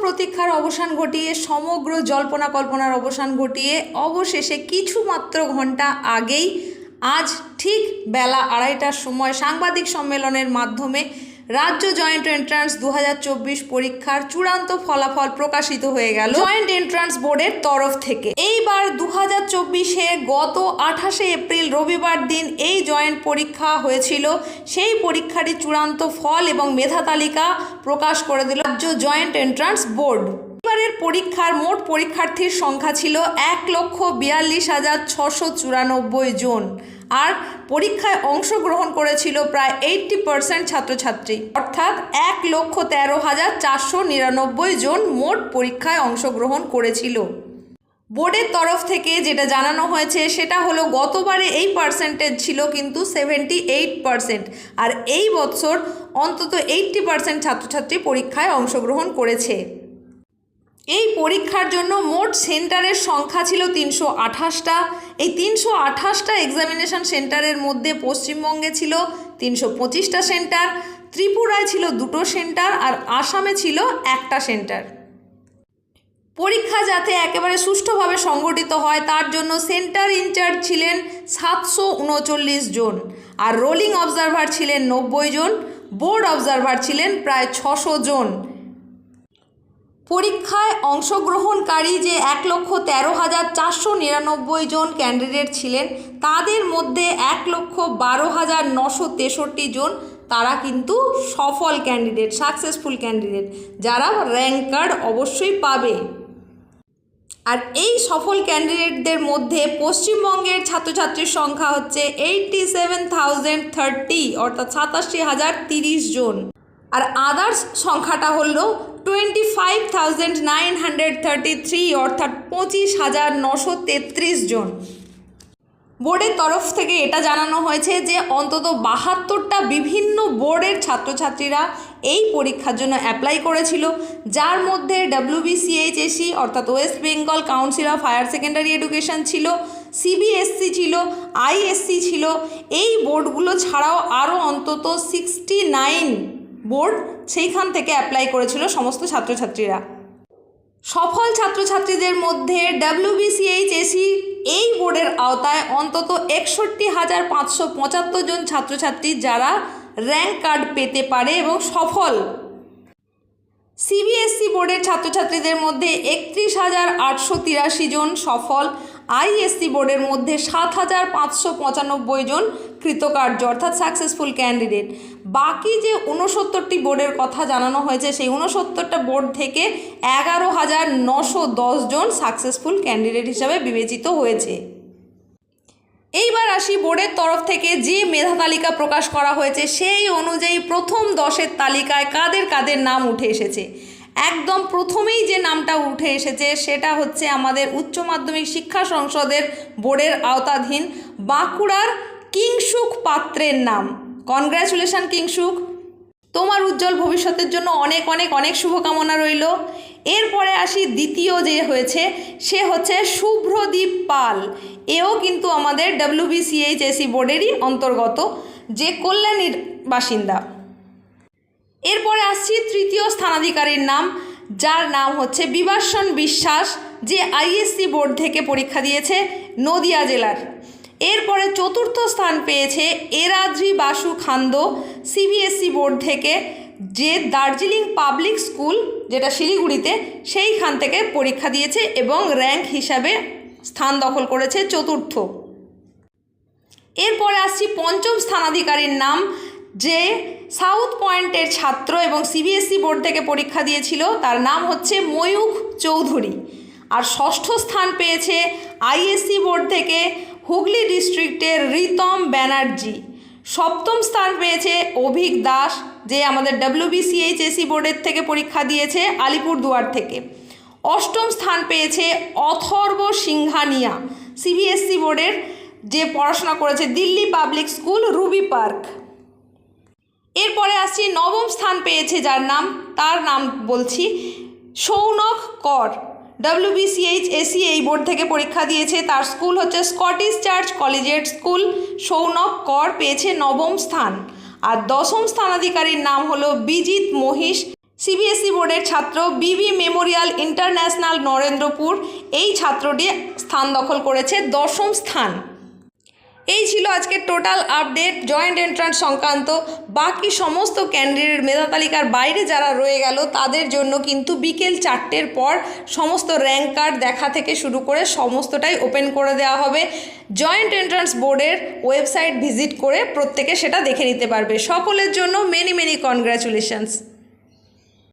প্রতীক্ষার অবসান ঘটিয়ে, সমগ্র জল্পনা কল্পনার অবসান ঘটিয়ে, অবশেষে কিছুমাত্র ঘণ্টা আগেই, আজ ঠিক বেলা আড়াইটার সময় সাংবাদিক সম্মেলনের মাধ্যমে রাজ্য জয়েন্ট এন্ট্রান্স দু হাজার চব্বিশ পরীক্ষার চূড়ান্ত ফলাফল প্রকাশিত হয়ে গেল জয়েন্ট এন্ট্রান্স বোর্ডের তরফ থেকে। এইবার দু হাজার চব্বিশে গত আঠাশে এপ্রিল রবিবার দিন এই জয়েন্ট পরীক্ষা হয়েছিল। সেই পরীক্ষাটি চূড়ান্ত ফল এবং মেধা তালিকা প্রকাশ করে দিল রাজ্য জয়েন্ট এন্ট্রান্স বোর্ড। এবারের পরীক্ষার মোট পরীক্ষার্থীর সংখ্যা ছিল এক লক্ষ বিয়াল্লিশ হাজার ছশো চুরানব্বই জন। আর পরীক্ষায় অংশগ্রহণ করেছিল প্রায় এইটটি পার্সেন্ট ছাত্রছাত্রী। অর্থাৎ এক লক্ষ তেরো হাজার চারশো নিরানব্বই জন মোট পরীক্ষায় অংশগ্রহণ করেছিল। বোর্ডের তরফ থেকে যেটা জানানো হয়েছে, সেটা হলো গতবারে এই পার্সেন্টেজ ছিল কিন্তু সেভেন্টি এইট পার্সেন্ট আর এই বছর অন্তত এইটটি পার্সেন্ট ছাত্রছাত্রী পরীক্ষায় অংশগ্রহণ করেছে। এই পরীক্ষার জন্য মোট সেন্টারের সংখ্যা ছিল তিনশো আঠাশটা। এই তিনশো আঠাশটা এক্সামিনেশন সেন্টারের মধ্যে পশ্চিমবঙ্গে ছিল তিনশো পঁচিশটা সেন্টার, ত্রিপুরায় ছিল দুটো সেন্টার আর আসামে ছিল একটা সেন্টার। পরীক্ষা যাতে একেবারে সুষ্ঠুভাবে সংগঠিত হয়, তার জন্য সেন্টার ইনচার্জ ছিলেন সাতশো উনচল্লিশ জন আর রোলিং অবজারভার ছিলেন নব্বই জন। বোর্ড অবজারভার ছিলেন প্রায় ছশো জন। পরীক্ষায় অংশগ্রহণকারী যে এক লক্ষ তেরো হাজার চারশো নিরানব্বই জন ক্যান্ডিডেট ছিলেন, তাদের মধ্যে এক লক্ষ বারো হাজার নশো তেষট্টি জন, তারা কিন্তু সফল ক্যান্ডিডেট, সাকসেসফুল ক্যান্ডিডেট, যারা র্যাঙ্ক কার্ড অবশ্যই পাবে। আর এই সফল ক্যান্ডিডেটদের মধ্যে পশ্চিমবঙ্গের ছাত্রছাত্রীর সংখ্যা হচ্ছে এইটটি সেভেন থাউজেন্ড থার্টি অর্থাৎ সাতাশি হাজার তিরিশ জন। আর আদার্স সংখ্যাটা হলো twenty five thousand nine hundred thirty three অর্থাৎ পঁচিশ হাজার নশো তেত্রিশ জন। বোর্ডের তরফ থেকে এটা জানানো হয়েছে যে অন্তত বাহাত্তরটা বিভিন্ন বোর্ডের ছাত্রছাত্রীরা এই পরীক্ষার জন্য অ্যাপ্লাই করেছিল, যার মধ্যে ডাব্লিউবিসিএইচএসি অর্থাৎ West Bengal council of higher secondary education ছিল সিবিএসসি ছিল আইএসসি ছিল, এই বোর্ডগুলো ছাড়াও আরও অন্তত সিক্সটি নাইন বোর্ড সেইখান থেকে অ্যাপ্লাই করেছিল সমস্ত ছাত্রছাত্রীরা। সফল ছাত্রছাত্রীদের মধ্যে ডাব্লিউবিসিএইচএসি এই বোর্ডের আওতায় অন্তত একষট্টি হাজার পাঁচশো পঁচাত্তর জন ছাত্রছাত্রী যারা র্যাঙ্ক কার্ড পেতে পারে এবং সফল। সিবিএসসি বোর্ডের ছাত্রছাত্রীদের মধ্যে একত্রিশ হাজার আটশো তিরাশি জন সফল। আইএসসি বোর্ডের মধ্যে সাত হাজার পাঁচশো পঁচানব্বই জন কৃতকার্য, অর্থাৎ সাকসেসফুল ক্যান্ডিডেট বাকি যে ঊনসত্তরটি বোর্ডের কথা জানানো হয়েছে, সেই ঊনসত্তরটা বোর্ড থেকে এগারো হাজার নশো জন সাকসেসফুল ক্যান্ডিডেট হিসাবে বিবেচিত হয়েছে। এইবার আসি বোর্ডের তরফ থেকে যে মেধা তালিকা প্রকাশ করা হয়েছে, সেই অনুযায়ী প্রথম দশের তালিকায় কাদের কাদের নাম উঠে এসেছে। একদম প্রথমেই যে নামটা উঠে এসেছে, সেটা হচ্ছে আমাদের উচ্চ মাধ্যমিক শিক্ষা সংসদের বোর্ডের আওতাধীন বাঁকুড়ার কিংসুক পাত্রের নাম। কনগ্র্যাচুলেশন কিংসুক। তোমার উজ্জ্বল ভবিষ্যতের জন্য অনেক অনেক অনেক শুভকামনা রইল। এরপরে আসি, দ্বিতীয় যে হয়েছে, সে হচ্ছে শুভ্রদীপ পাল। এও কিন্তু আমাদের ডাব্লিউবিসিএইচএসি বোর্ডেরই অন্তর্গত, যে কল্যাণীর বাসিন্দা। এরপরে আসছি, তৃতীয় স্থানাধিকারীর নাম, যার নাম হচ্ছে বিবাসন বিশ্বাস, যে আইএসসি বোর্ড থেকে পরীক্ষা দিয়েছে নদিয়া জেলার। এরপরে চতুর্থ স্থান পেয়েছে এরাদ্রি বাসু খান্দ সিবিএসসি বোর্ড থেকে, যে দার্জিলিং পাবলিক স্কুল, যেটা শিলিগুড়িতে, সেইখান থেকে পরীক্ষা দিয়েছে এবং র্যাঙ্ক হিসাবে স্থান দখল করেছে চতুর্থ। এরপরে আসছি পঞ্চম স্থানাধিকারীর নাম, যে সাউথ পয়েন্টের ছাত্র এবং সিবিএসসি বোর্ড থেকে পরীক্ষা দিয়েছিল, তার নাম হচ্ছে ময়ূখ চৌধুরী। আর ষষ্ঠ স্থান পেয়েছে আইএসসি বোর্ড থেকে হুগলি ডিস্ট্রিক্টের রিতম ব্যানার্জি। সপ্তম স্থান পেয়েছে অভিক দাস, যে আমাদের ডাব্লিউবিসিএইচএসি বোর্ডের থেকে পরীক্ষা দিয়েছে আলিপুরদুয়ার থেকে। অষ্টম স্থান পেয়েছে অথর্ব সিংহানিয়া সিবিএসসি বোর্ডের, যে পড়াশোনা করেছে Delhi Public School Ruby Park. এরপরে আসছি, নবম স্থান পেয়েছে যার নাম, তার নাম বলছি সৌনক কর। ডাব্লিউবিসিএইচ এসি এই বোর্ড থেকে পরীক্ষা দিয়েছে। তার স্কুল হচ্ছে স্কটিশ চার্চ কলেজের স্কুল সৌনক কর পেয়েছে নবম স্থান। আর দশম স্থানাধিকারীর নাম হলো বিজিত মহিষ। সিবিএসই বোর্ডের ছাত্র বিবি মেমোরিয়াল ইন্টারন্যাশনাল নরেন্দ্রপুর এই ছাত্রটি স্থান দখল করেছে দশম স্থান। এই ছিল আজকের টোটাল আপডেট, জয়েন্ট এন্ট্রান্স সংক্রান্ত। বাকি সমস্ত ক্যান্ডিডেট মেধা তালিকার বাইরে যারা রয়ে গেল, তাদের জন্য কিন্তু বিকেল চারটের পর সমস্ত র্যাঙ্ক কার্ড দেখা থেকে শুরু করে সমস্তটাই ওপেন করে দেওয়া হবে। জয়েন্ট এন্ট্রান্স বোর্ডের ওয়েবসাইট ভিজিট করে প্রত্যেকে সেটা দেখে নিতে পারবে। সকলের জন্য মেনি মেনি কনগ্রাচুলেশনস